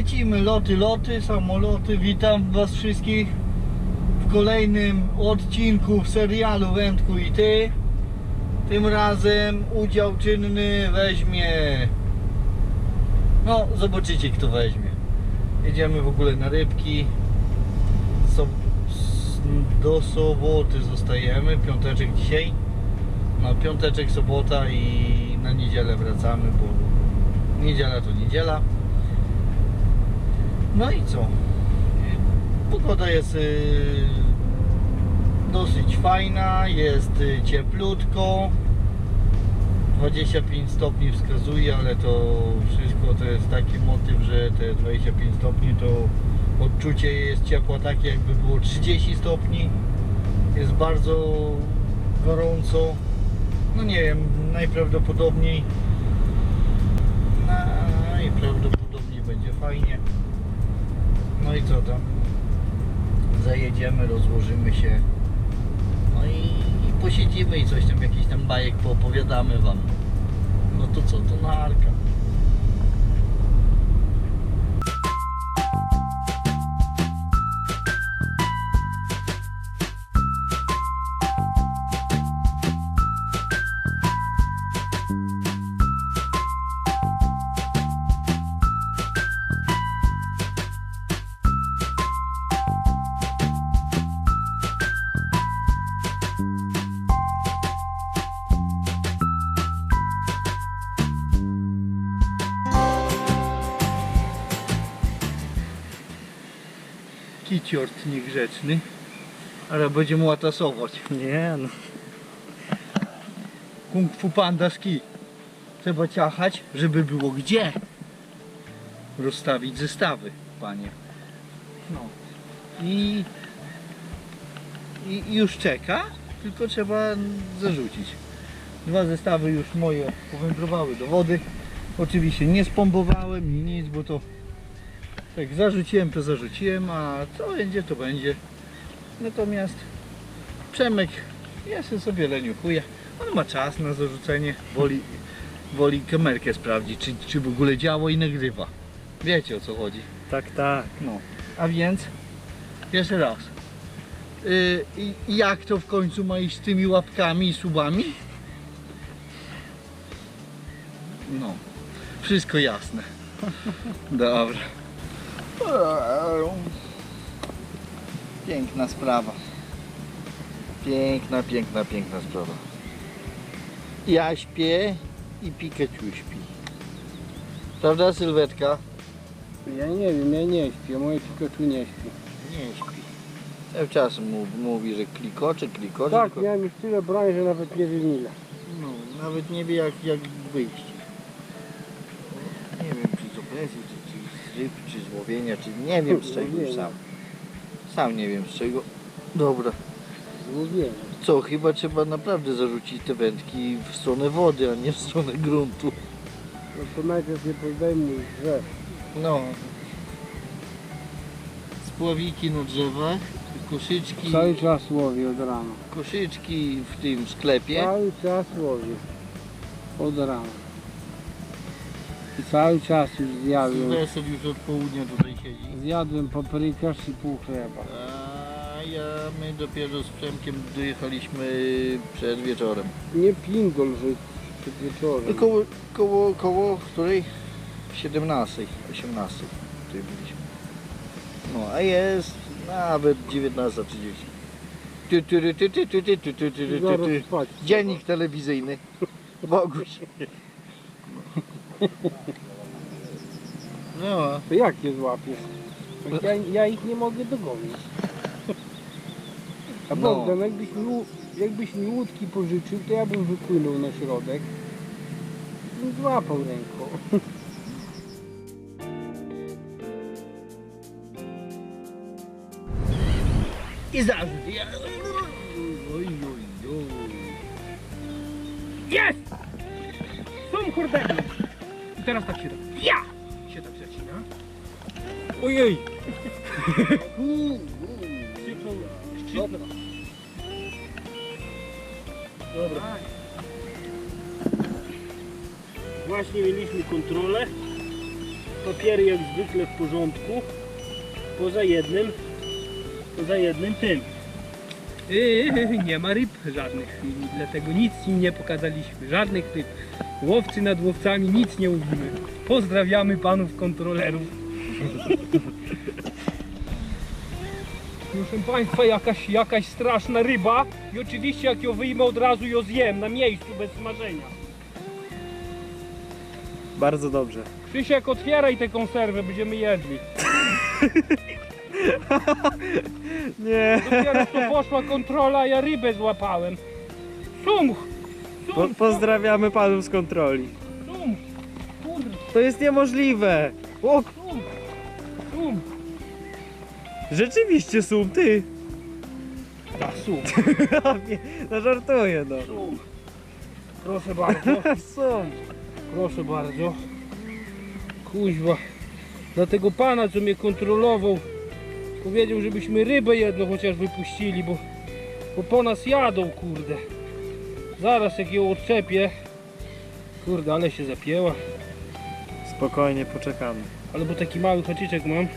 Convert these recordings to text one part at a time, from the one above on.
Lecimy, loty, loty, samoloty. Witam Was wszystkich w kolejnym odcinku serialu Wędku i Ty. Tym razem udział czynny weźmie. No, zobaczycie kto weźmie. Jedziemy w ogóle na rybki. So, do soboty zostajemy, piąteczek dzisiaj. No, piąteczek, sobota i na niedzielę wracamy, bo niedziela to niedziela. No i co? Pogoda jest y, dosyć fajna, jest y, cieplutko. 25 stopni wskazuje, ale to wszystko to jest taki motyw, że te 25 stopni to odczucie jest ciepła takie jakby było 30 stopni. Jest bardzo gorąco. No nie wiem, najprawdopodobniej najprawdopodobniej będzie fajnie. No i co tam? Zajedziemy, rozłożymy się. No i, i posiedzimy i coś tam, jakiś tam bajek poopowiadamy wam. No to co, to narka. Kiciort niegrzeczny. Ale będzie mu atasować. Nie no. Kung fu panda ski. Trzeba ciachać, żeby było gdzie rozstawić zestawy, panie. No. I, i już czeka, tylko trzeba zarzucić. Dwa zestawy już moje powędrowały do wody. Oczywiście nie spombowałem, ni nic, bo to tak zarzuciłem to zarzuciłem, a co będzie to będzie. Natomiast Przemek jeszcze sobie leniuchuje. On ma czas na zarzucenie, woli, woli kamerkę sprawdzić, czy, czy w ogóle działa i nagrywa. Wiecie o co chodzi. Tak, tak. No. A więc jeszcze raz. Yy, jak to w końcu ma iść z tymi łapkami i subami? No. Wszystko jasne. Dobra. Piękna sprawa. Piękna, piękna, piękna sprawa. Ja śpię i Pikachu śpi. Prawda Sylwetka? Ja nie wiem, ja nie śpię, moje Pikachu nie śpi. Nie śpi. Cały czas mówi, że klikocze, klikocze. Tak, tylko- miałem już tyle broń, że nawet nie wiem ile. No, nawet nie wie jak, jak wyjść. Nie wiem czy z opresji, czy, czy z ryb, czy z łowienia, czy nie wiem z czego Nie sam. Sam nie wiem z czego. Dobra. Złowienie. Co, chyba trzeba naprawdę zarzucić te wędki w stronę wody, a nie w stronę gruntu. No to najpierw je podejmuj drzew. No. Spławiki na drzewach, koszyczki, Cały czas łowię od rana. koszyczki w tym sklepie. Cały czas łowię. Od rana. Cały czas już zjadłem. Sylwester już od południa tutaj siedzi. Zjadłem paprykarz i pół chleba. A ja, my dopiero z Przemkiem dojechaliśmy przed wieczorem. Nie pindol, że przed wieczorem. Koło, koło, koło której? 17, 18 tutaj byliśmy. No, a jest nawet 19.30. Ty, ty, ty, ty, ty, ty, ty, ty, ty, ty, ty, Zaraz ty. spać. Dziennik telewizyjny. Boguś. No, To jak je złapiesz? Jak Ja, ja ich nie mogę dogonić. A No. Bogdan, jakbyś mi, jakbyś mi łódki pożyczył, to ja bym wypłynął na środek. Bym złapał ręką. i zarzut. Oj, oj, oj. Jest! Są hordemi! Teraz tak się da. Ja! Się tak zacina. Ojej! Dobra. Dobra. Właśnie mieliśmy kontrolę Papiery jak zwykle w porządku. Poza jednym, poza jednym tym. Yy, nie ma ryb żadnych dlatego nic im nie pokazaliśmy. Żadnych ryb. Łowcy nad łowcami nic nie łowimy. Pozdrawiamy panów kontrolerów. Proszę Państwa, jakaś, jakaś straszna ryba i oczywiście jak ją wyjmę od razu ją zjem na miejscu bez smażenia. Bardzo dobrze. Krzysiek, otwieraj tę konserwę, będziemy jedli. Nie. Dopiero co poszła kontrola, ja rybę złapałem. Sum! Po, Sum! pozdrawiamy panów z kontroli. Sum! Kurde, To jest niemożliwe. O, sum! Sum! rzeczywiście sum, ty. Ta sum, No żartuję, no. sum. Proszę bardzo, Sum. proszę bardzo. Kuźwa. Dla tego pana, co mnie kontrolował, powiedział, żebyśmy rybę jedną chociaż wypuścili, bo, bo po nas jadą, kurde. Zaraz jak ją odczepię. Kurde, ale się zapięła. Spokojnie, poczekamy. Ale bo taki mały haczyczek mam.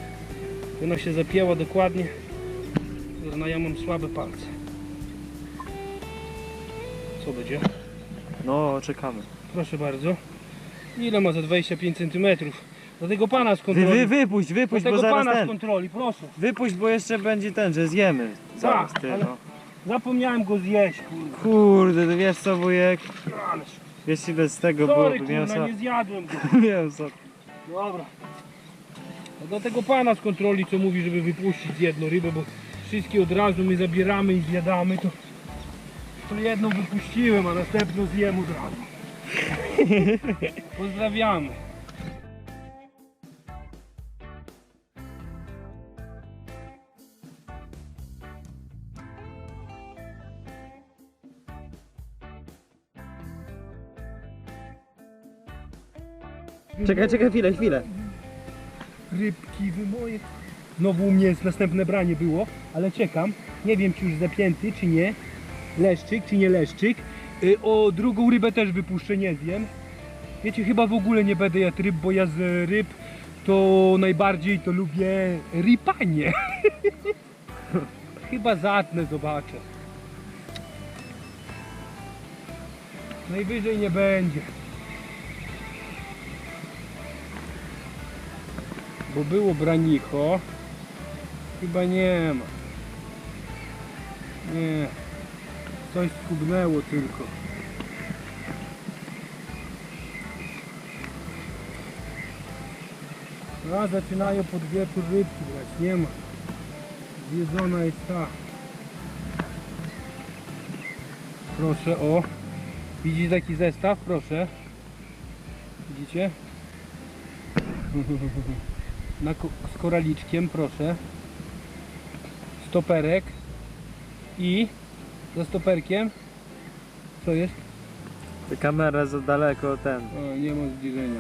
Ona się zapięła dokładnie. No ja mam słabe palce. Co będzie? No, czekamy. Proszę bardzo. Ile ma za 25 cm? Do tego pana z Wy, kontroli. wy, wypuść, Do wypuść, bo tego zaraz pana z ten. kontroli, proszę. Wypuść, bo jeszcze będzie ten, że zjemy. Zaraz, Tak, ty, ale- no. Zapomniałem go zjeść, kurde. Kurde, ty wiesz co, wujek? Ależ. Wiesz ile z tego Sorry, byłoby kurwa, mięsa? nie zjadłem go. Mięso. Dobra. A do tego pana z kontroli, co mówi, żeby wypuścić jedną rybę, bo wszystkie od razu my zabieramy i zjadamy, to, to jedną wypuściłem, a następną zjem od razu. Pozdrawiamy. Czekaj, czekaj chwilę, chwilę. Rybki wy moje. Znowu u mnie jest następne branie było, ale czekam. Nie wiem czy już zapięty, czy nie. Leszczyk, czy nie leszczyk. Y, O drugą rybę też wypuszczę, nie zjem. Wiecie, chyba w ogóle nie będę jadł ryb, bo ja z ryb to najbardziej to lubię ripanie. chyba zatnę, zobaczę. Najwyżej nie będzie. Bo było branicho. Chyba nie ma. Nie. Coś skubnęło tylko. A zaczynają pod wieczór rybki brać. Nie ma. Zjedzona jest ta. Proszę o. Widzicie taki zestaw? Proszę. Widzicie? Na, z koraliczkiem, proszę. Stoperek. I za stoperkiem. Co jest? Ta kamera za daleko, ten. O, nie ma zbliżenia.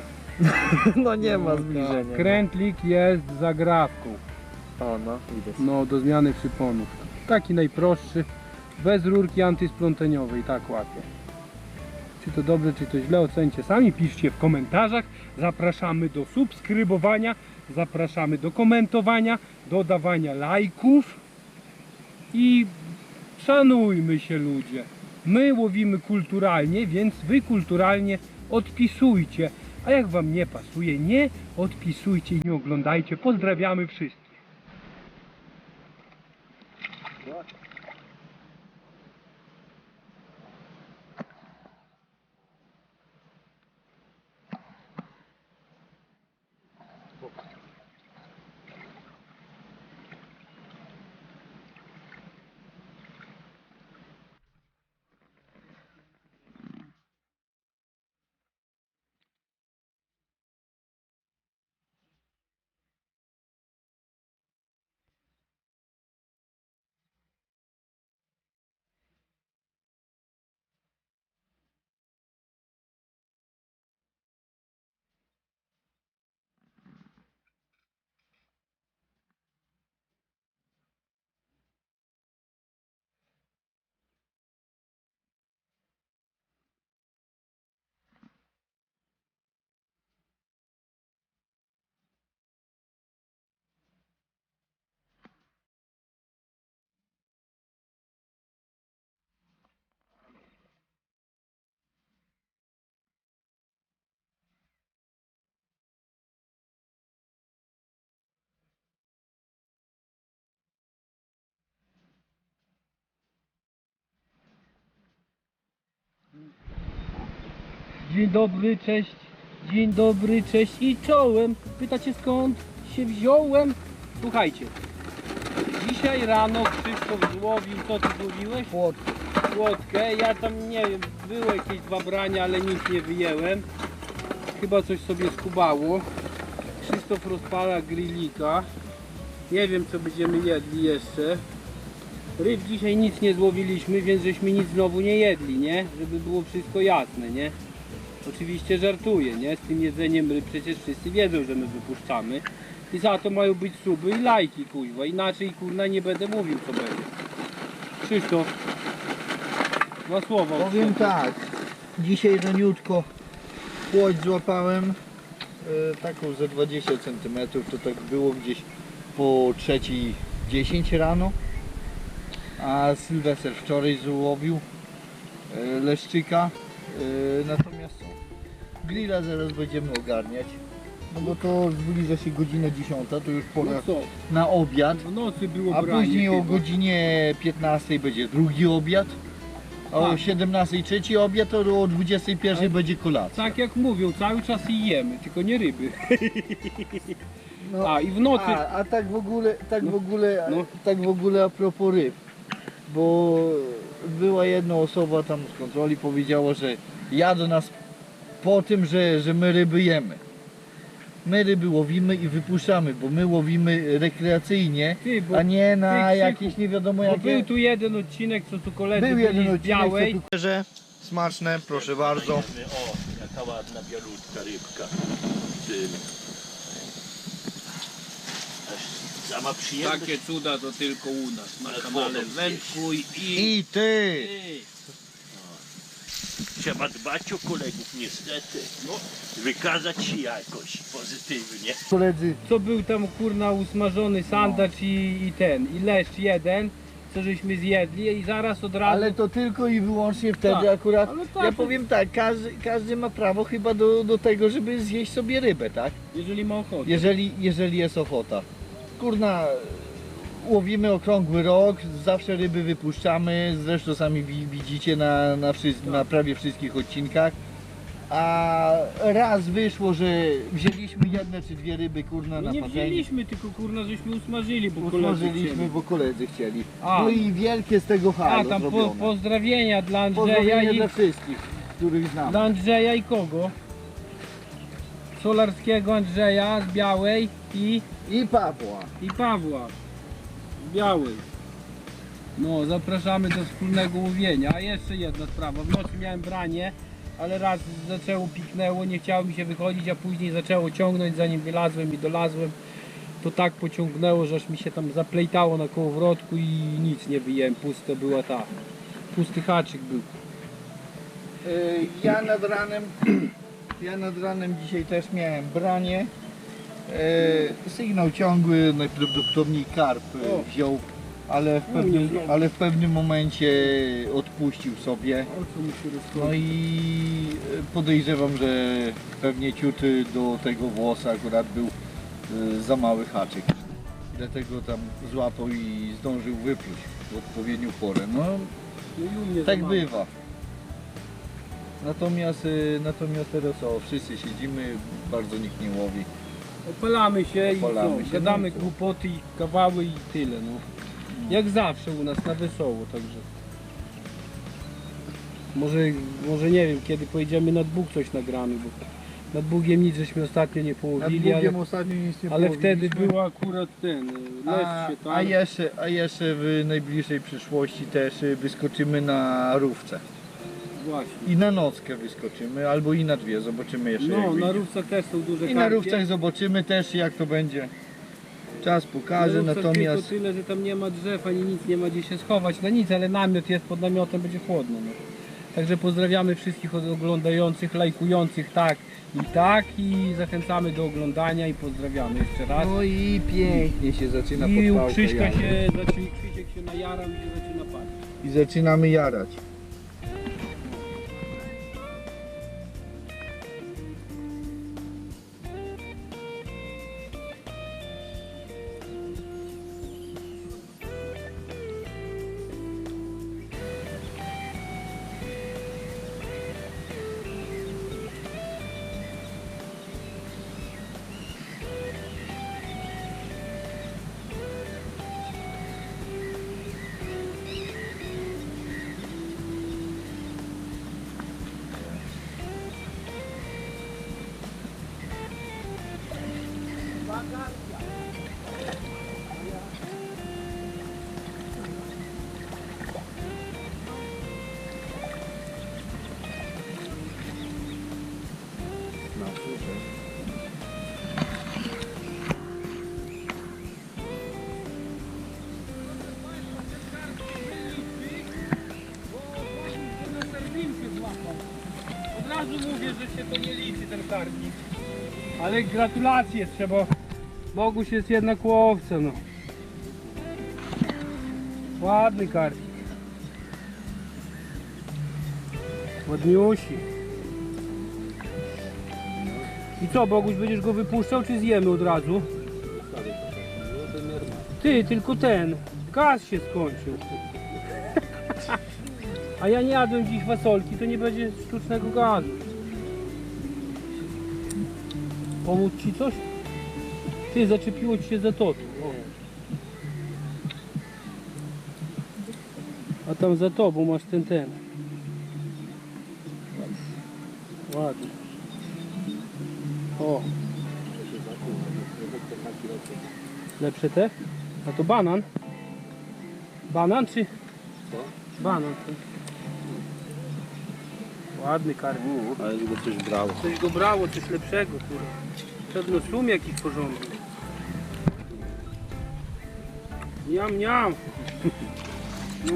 No nie ma No, zbliżenia. tak. Krętlik jest zagrawką. O no, widać. No, do zmiany przyponów. Taki najprostszy. Bez rurki antyspląteniowej. Tak łapie. Czy to dobrze, czy to źle, ocencie sami. Piszcie w komentarzach. Zapraszamy do subskrybowania. Zapraszamy do komentowania, dodawania lajków. I szanujmy się ludzie. My łowimy kulturalnie, więc wy kulturalnie odpisujcie. A jak wam nie pasuje, nie odpisujcie i nie oglądajcie. Pozdrawiamy wszystkich. Dzień dobry, cześć. Dzień dobry, cześć i czołem. Pytacie skąd się wziąłem? Słuchajcie. Dzisiaj rano Krzysztof złowił, co ty złowiłeś? Płotkę. Płotkę. Ja tam nie wiem, były jakieś dwa brania, ale nic nie wyjęłem. Chyba coś sobie skubało. Krzysztof rozpala grillika. Nie wiem co będziemy jedli jeszcze. Ryb dzisiaj nic nie złowiliśmy, więc żeśmy nic znowu nie jedli, nie? Żeby było wszystko jasne, nie? Oczywiście żartuję, nie? Z tym jedzeniem ryb przecież wszyscy wiedzą, że my wypuszczamy. I za to mają być suby i lajki, kuźwa. Inaczej, kurna, nie będę mówił, co będzie. Krzysztof, dwa słowa. Powiem tak, dzisiaj raniutko płoć złapałem, e, taką ze 20 cm, to tak było gdzieś po trzeciej 10 rano, a Sylwester wczoraj złowił e, leszczyka, e, natomiast grilla zaraz będziemy ogarniać, no bo to zbliża się godzina 10, to już pora No co, na obiad. w nocy było A branie później o chyba. godzinie 15 będzie drugi obiad, a o Tak. 17 trzeci obiad, to o 21 Ale- będzie kolacja. Tak jak mówią, cały czas i jemy, tylko nie ryby. No, A i w nocy... a, a tak w ogóle, tak No. w ogóle, No. tak w ogóle a propos ryb, bo była jedna osoba tam z kontroli powiedziała, że ja do nas po tym, że, że my ryby jemy. My ryby łowimy i wypuszczamy, bo my łowimy rekreacyjnie, Ty, bo, a nie na ty, jakieś nie wiadomo bo jakie... był tu jeden odcinek, co tu koledzy Był byli jeden z odcinek, białej. co tu... Że smaczne, proszę bardzo. O, jaka ładna, bialutka rybka. Ty. Sama przyjemność. Takie cuda to tylko u nas, na Ale kanale Wędkuj i... I ty! Ty. Trzeba dbać o kolegów niestety. No, wykazać się jakoś pozytywnie. Koledzy, Co był tam kurna usmażony sandacz i, i ten, i leszcz jeden, co żeśmy zjedli i zaraz od razu... ale to tylko i wyłącznie wtedy Tak, akurat. ale tak, ja powiem tak, każdy, każdy ma prawo chyba do, do tego, żeby zjeść sobie rybę, tak? Jeżeli ma ochotę. Jeżeli, jeżeli jest ochota. Kurna, łowimy okrągły rok, zawsze ryby wypuszczamy, zresztą sami wi- widzicie na, na, wszy- na prawie wszystkich odcinkach. A raz wyszło, że wzięliśmy jedne czy dwie ryby kurna No na nie patelni. wzięliśmy, tylko kurna żeśmy usmażyli, bo koledzy Usmażyliśmy, chcieli. bo koledzy chcieli. A. No i wielkie z tego A, halo tam po, zrobione. pozdrowienia dla Andrzeja Pozdrowienia i... dla wszystkich, których znam. Dla Andrzeja i kogo? Solarskiego Andrzeja z Białej i, I Pawła. i Pawła z Białej. No, zapraszamy do wspólnego łowienia. A jeszcze jedna sprawa. W nocy miałem branie, ale raz zaczęło piknęło, nie chciało mi się wychodzić, a później zaczęło ciągnąć, zanim wylazłem i dolazłem. To tak pociągnęło, że aż mi się tam zaplejtało na kołowrotku i nic nie wyjąłem. Pusto była ta. Pusty haczyk był. Y, Ja nad ranem, ja nad ranem dzisiaj też miałem branie. Y, Sygnał ciągły, najprawdopodobniej karp O. wziął, ale w, pewnym, ale w pewnym momencie odpuścił sobie. No i y, podejrzewam, że pewnie ciuty do tego włosa akurat był y, za mały haczyk. Dlatego tam złapał i zdążył wypluć w odpowiednią porę. No No tak bywa. Natomiast, y, natomiast teraz o, wszyscy siedzimy, bardzo nikt nie łowi. Opalamy się Opalamy i się, co, gadamy no i co? głupoty i kawały i tyle, no. Jak zawsze u nas na wesoło, także. Może, może nie wiem, kiedy pojedziemy nad Bóg coś nagramy, bo nad Bugiem nic żeśmy ostatnio nie Nad połowili, ale, Bugiem ostatnio nic nie ale wtedy połowiliśmy. był akurat ten, les a, się tam. a, jeszcze, a jeszcze w najbliższej przyszłości też y, wyskoczymy na rówce. Właśnie. I na nockę wyskoczymy, albo i na dwie, zobaczymy jeszcze jak No, na wyjdzie. rówcach też są duże I na karpie. rówcach zobaczymy też jak to będzie. Czas pokaże, Na rówcach natomiast tylko tyle, że tam nie ma drzew, ani nic nie ma gdzie się schować. No nic, ale namiot jest, pod namiotem będzie chłodno. No. Także pozdrawiamy wszystkich od- oglądających, lajkujących tak i tak i zachęcamy do oglądania i pozdrawiamy jeszcze raz. no i pięknie się zaczyna I u podpałka Krzyśka się, zaczyna, Krzysiek się najarał i się zaczyna palić. I zaczynamy jarać. Że się to nie liczy ten karpik. Ale gratulacje trzeba. Boguś jest jednak łowca, no. Ładny karpik. Ładniusi. I co, Boguś, będziesz go wypuszczał, czy zjemy od razu? Ty, tylko ten. Gaz się skończył. A ja nie jadłem dziś fasolki, to nie będzie sztucznego gazu. Pomóc ci coś? Ty, zaczepiło ci się za to. A tam za tobą masz ten ten. Ładnie. O. Lepsze te? A to banan? Banan czy? Banan. Ładny karp. Ale go coś brało. Coś go brało, coś lepszego, kurwa. Pewno sum jakiś porządny. Niam, niam. No.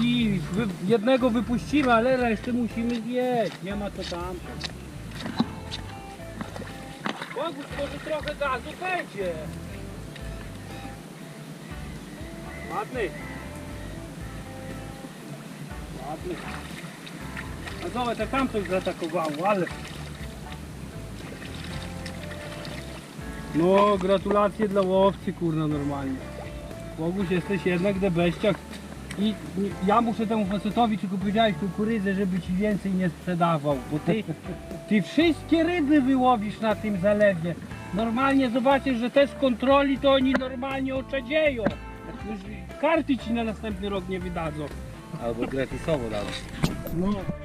I wy, jednego wypuścimy, ale resztę musimy zjeść. Nie ma co tam. Boguś, może trochę gazu będzie. Ładny. Ładny. A zobacz, jak tam coś zaatakowało, ale... No, gratulacje dla łowcy, kurna, normalnie. Boguś, jesteś jednak debeściak. I ja muszę temu facetowi tylko powiedziałeś kukurydzę, żeby ci więcej nie sprzedawał, bo ty, ty wszystkie ryby wyłowisz na tym zalewie. Normalnie zobaczysz, że te z kontroli to oni normalnie oczadzieją. Już Karty ci na następny rok nie wydadzą. Albo gratisowo dał. No.